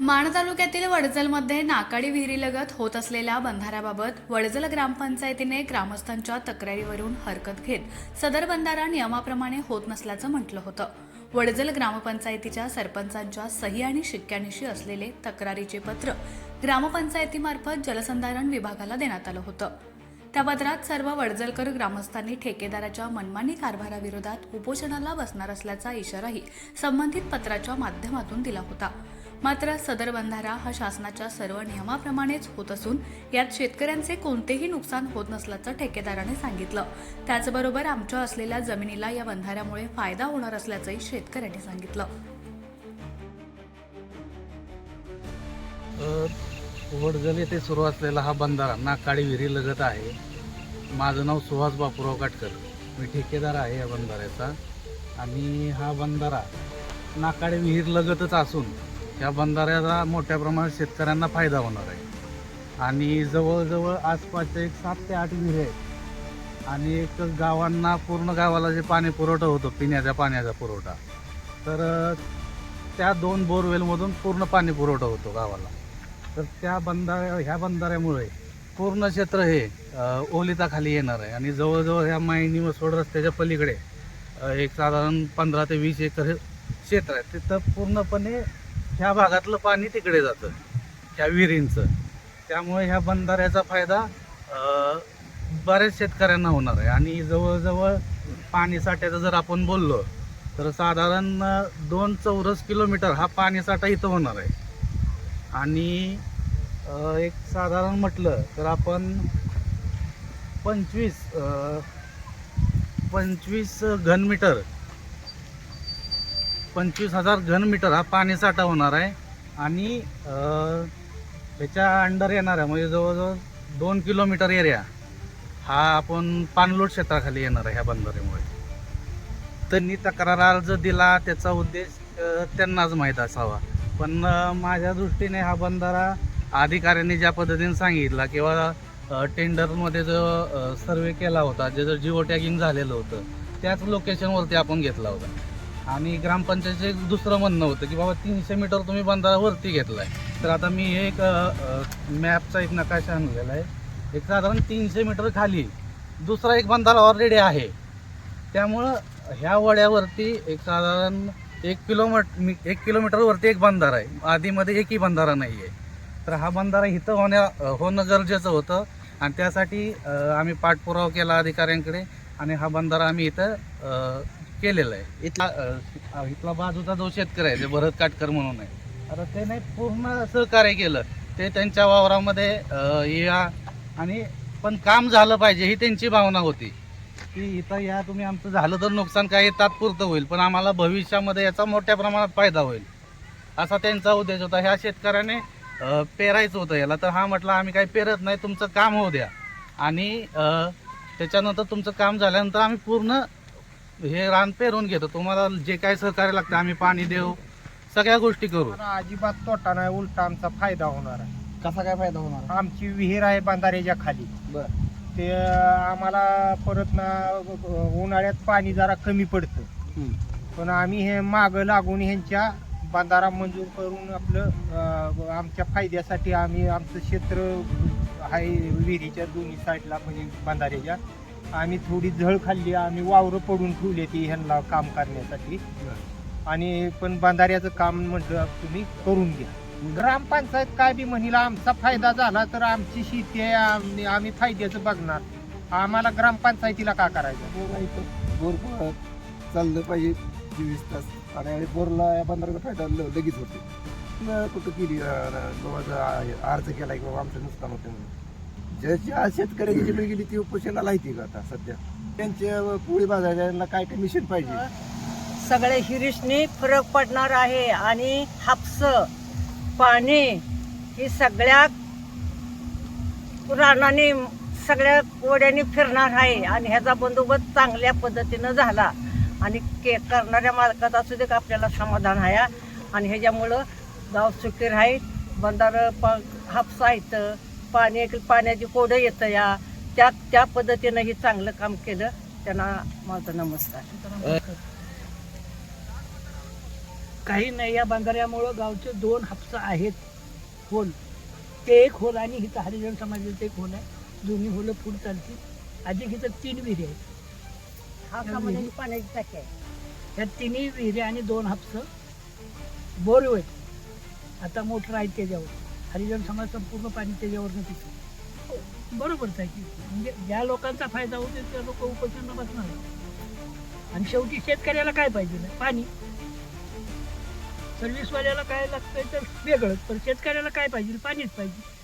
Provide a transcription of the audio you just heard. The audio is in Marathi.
माण तालुक्यातील वडजलमध्ये नाकाडी विहिरीलगत होत असलेल्या बंधाऱ्याबाबत वडजल ग्रामपंचायतीने ग्रामस्थांच्या तक्रारीवरून हरकत घेत सदर बंधारा नियमाप्रमाणे होत नसल्याचं म्हटलं होतं. वडजल ग्रामपंचायतीच्या सरपंचांच्या सही आणि शिक्क्यानिशी असलेले तक्रारीचे पत्र ग्रामपंचायतीमार्फत जलसंधारण विभागाला देण्यात आलं होतं. त्या पत्रात सर्व वडजलकर ग्रामस्थांनी ठेकेदाराच्या मनमानी कारभाराविरोधात उपोषणाला बसणार असल्याचा इशाराही संबंधित पत्राच्या माध्यमातून दिला होता. मात्र सदर बंधारा हा शासनाच्या सर्व नियमाप्रमाणेच होत असून यात शेतकऱ्यांचे कोणतेही नुकसान होत नसल्याचं ठेकेदाराने सांगितलं. त्याचबरोबर आमच्या असलेल्या जमिनीला या बंधाऱ्यामुळे फायदा होणार असल्याचंही शेतकऱ्यांनी सांगितलं. अ, येथे सुरू असलेला हा बंधारा नाकाडी विहिरी लगत आहे. माझं नाव सुहास बापूराव काटकर. मी ठेकेदार आहे या बंधाऱ्याचा. आणि हा बंधारा नाकाडी विहीर लगतच असून या बंधाऱ्याचा मोठ्या प्रमाणात शेतकऱ्यांना फायदा होणार आहे. आणि जवळजवळ आसपासच्या एक सात ते आठ विहिरी आहेत. आणि एक गावांना पूर्ण गावाला जे पाणी पुरवठा होतो पिण्याच्या पाण्याचा पुरवठा तर त्या दोन बोरवेलमधून पूर्ण पाणी पुरवठा होतो गावाला. तर त्या बंधाऱ्या ह्या बंधाऱ्यामुळे पूर्ण क्षेत्र हे ओलिताखाली येणार आहे. आणि जवळजवळ ह्या मायनी वसोड रस्त्याच्या पलीकडे एक साधारण पंधरा ते वीस एकर हे क्षेत्र आहे. तिथं पूर्णपणे ह्या भागातलं पाणी तिकडे जातं ह्या विहिरींचं. त्यामुळे ह्या बंधाऱ्याचा फायदा बऱ्याच शेतकऱ्यांना होणार आहे. आणि जवळजवळ पाणी साठ्याचं जर आपण बोललो तर साधारण दोन चौरस किलोमीटर हा पाणीसाठा इथं होणार आहे. आणि एक साधारण म्हटलं तर आपण पंचवीस पंचवीस घनमीटर पंचवीस हजार घनमीटर हा पाणीसाठा होणार आहे. आणि त्याच्या अंडर येणार आहे म्हणजे जवळजवळ दोन किलोमीटर एरिया हा आपण पाणलोट क्षेत्राखाली येणार आहे ह्या बंधाऱ्यामुळे. त्यांनी तक्रार अर्ज दिला त्याचा उद्देश त्यांनाच माहीत असावा. पण माझ्या दृष्टीने हा बंधारा अधिकाऱ्यांनी ज्या पद्धतीने सांगितला किंवा टेंडरमध्ये जो सर्वे केला होता ज्याचं जिओ टॅगिंग झालेलं होतं त्याच लोकेशनवरती आपण घेतला होता. आणि ग्रामपंचायतीचं एक दुसरं म्हणणं होतं की बाबा तीनशे मीटर तुम्ही बंधारावरती वरती घेतलाय. तर आता मी एक मॅपचा एक नकाशा आणलेला आहे. एक साधारण तीनशे मीटर खाली दुसरा एक बंधारा ऑलरेडी आहे. त्यामुळं ह्या वड्यावरती एक साधारण एक किलोमीटर एक किलोमीटरवरती एक बंधारा आहे. आधीमध्ये एकही बंधारा नाही आहे तर हा बंधारा इथं होण्या होणं गरजेचं होतं. आणि त्यासाठी आम्ही पाठपुरावा केला अधिकाऱ्यांकडे. आणि हा बंधारा आम्ही इथं केलेलं आहे. इथला अ, इथला बाजूचा जो शेतकरी आहे ते भरत काटकर म्हणून आहे आता त्याने पूर्ण सहकार्य केलं. ते त्यांच्या वावरामध्ये अ, या आणि पण काम झालं पाहिजे ही त्यांची भावना होती. की इथं या तुम्ही आमचं झालं तर नुकसान काही तात्पुरतं होईल पण आम्हाला भविष्यामध्ये याचा मोठ्या प्रमाणात फायदा होईल. असा त्यांचा उद्देश होता. ह्या शेतकऱ्याने अ, पेरायचं होतं याला. तर हा म्हटलं आम्ही काही पेरत नाही तुमचं काम होऊ द्या. आणि अ, त्याच्यानंतर तुमचं काम झाल्यानंतर आम्ही पूर्ण हे रान पेरून घेतो. तुम्हाला जे काही सहकार्य लागतं आम्ही पाणी देऊ. सगळ्या गोष्टी करू. अजिबात तोटा नाही उलटा आमचा फायदा होणार आहे. कसा काय फायदा होणार? आमची विहीर आहे बांधाऱ्याच्या खाली. बर. ते आम्हाला परत ना उन्हाळ्यात पाणी जरा कमी पडतं. पण आम्ही हे मागं लागून ह्यांच्या बांधारा मंजूर करून आपलं अं, आमच्या फायद्यासाठी आम्ही आमचं क्षेत्र आहे विहिरीच्या दोन्ही साईडला म्हणजे बांधाऱ्याच्या आम्ही थोडी झळ खाल्ली आम्ही वावरं पडून ठेवली ती ह्यांना काम करण्यासाठी. आणि पण बांधाऱ्याचं काम म्हटलं तुम्ही करून घ्या. ग्रामपंचायत काय बी म्हणील आमचा फायदा झाला तर आमची शेती आहे आम्ही आम्ही फायद्याचं बघणार. आम्हाला ग्रामपंचायतीला का करायचं? हो, बोर बोर चाललं पाहिजे चोवीस तास. आणि बोरला या पंधरा फायदा ल- लगेच होते. कुठं केली अर्ज केला की बाबा आमचं नुकसान होतं म्हणून. ज्याची शेतकऱ्यांची शेतकऱ्याची जमीन गेली ती उपोषणाला आहे का आता सध्या? त्यांच्या पोळी बाजाराला काय काय मिशन पाहिजे? सगळे हिरीशनी फरक पडणार आहे आणि हापस पाणी ही सगळ्या रानाने सगळ्या कोड्याने फिरणार आहे आणि ह्याचा बंदोबस्त चांगल्या पद्धतीनं झाला. आणि के करणाऱ्या मालकात असू दे का आपल्याला समाधान आहे. आणि ह्याच्यामुळं गाव सुखीर आहे बंधारं प हापसा आहेत. पाणी पाण्याची कोडं येतं या. त्या त्या पद्धतीनं ही चांगलं काम केलं. त्यांना माझा नमस्कार. काही नाही या बंधाऱ्यामुळं गावचे दोन हापसं आहेत. होल ते एक होल आणि इथं हरिजन समाजाचं एक होल आहे. दोन्ही होलं फुल चालतील. अधिक इथं तीन विहिरी आहेत. हा सामान्य पाण्याची टाकी आहे? या तिन्ही विहिरी आणि दोन हापसं बोरवेल. आता मोटर आहेत त्याच्यावर. हरिजन समाज संपूर्ण पाणी त्याच्यावरनं पिकतो बरोबरच आहे की? म्हणजे ज्या लोकांचा फायदा होतो त्या लोक उपोषण बसणार आणि शेवटी शेतकऱ्याला काय पाहिजे? पाणी. सर्व्हिसवाल्याला काय लागतंय तर वेगळंच पण शेतकऱ्याला काय पाहिजे? पाणीच पाहिजे.